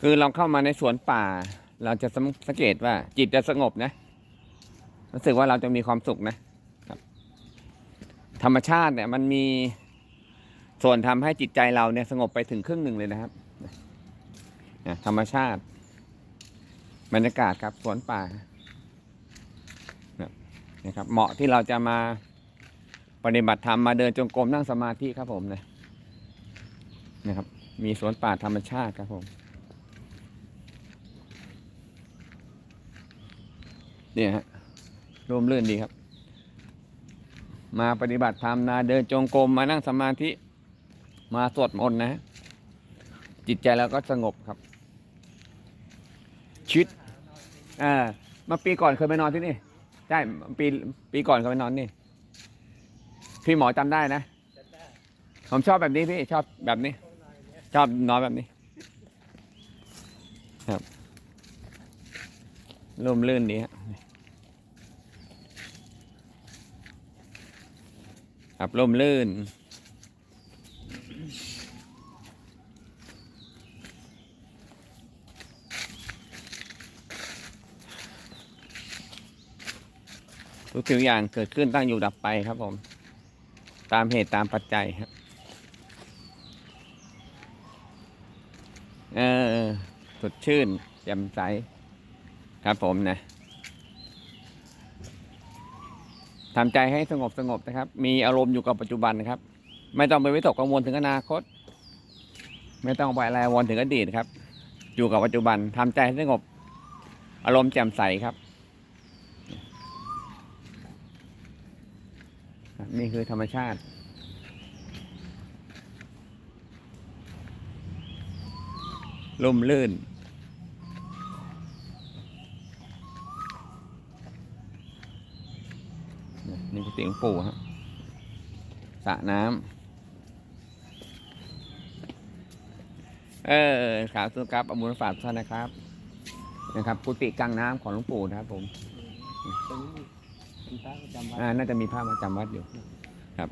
คือเราเข้ามาในสวนป่า เราจะสังเกตว่าจิตจะสงบนะรู้สึกว่าเราจะมีความสุขนะครับ ธรรมชาติเนี่ยมันมีส่วนทำให้จิตใจเราเนี่ยสงบไปถึงครึ่งหนึ่งเลยนะครับธรรมชาติบรรยากาศครับสวนป่านะครับ เหมาะที่เราจะมาปฏิบัติธรรมมาเดินจงกรมนั่งสมาธิครับผมนะนะครับ มีสวนป่าธรรมชาติครับผม เนี่ยฮะร่มรื่นดีครับ มาปฏิบัติธรรมนะเดินจงกรมมานั่งสมาธิ มาสวดมนต์นะ จิตใจเราก็สงบครับชิดอ่ามาปีก่อนเคยไปนอนที่นี่ใช่ปีปีก่อนเคยไปนอนนี่ พี่หมอจำได้นะผมชอบแบบนี้พี่ชอบแบบนี้ ชอบนอนแบบนี้ ครับร่มรื่นดีฮะ ครับร่มรื่น ทุกสิ่งอย่างเกิดขึ้นตั้งอยู่ดับไปครับผม ตามเหตุตามปัจจัยครับ เออสดชื่นแจ่มใส ครับผมนะ ทำใจให้สงบสงบนะครับ มีอารมณ์อยู่กับปัจจุบันนะครับ ไม่ต้องไปวิตกกังวลถึงอนาคต ไม่ต้องไปอะไรวนถึงอดีตครับ อยู่กับปัจจุบันทำใจให้สงบ อารมณ์แจ่มใสครับ นี่คือธรรมชาติลมลื่น นี่คือเสียงปู่ฮะสระน้ำเออขาวสุกับอมุลฝากท่านนะครับ นะครับกุฏิกลางน้ำของหลวงปู่นะครับ ผมตรงนี้เป็นพระประจำวัดอ่าน่าจะมีภาพประจำวัดอยู่ครับ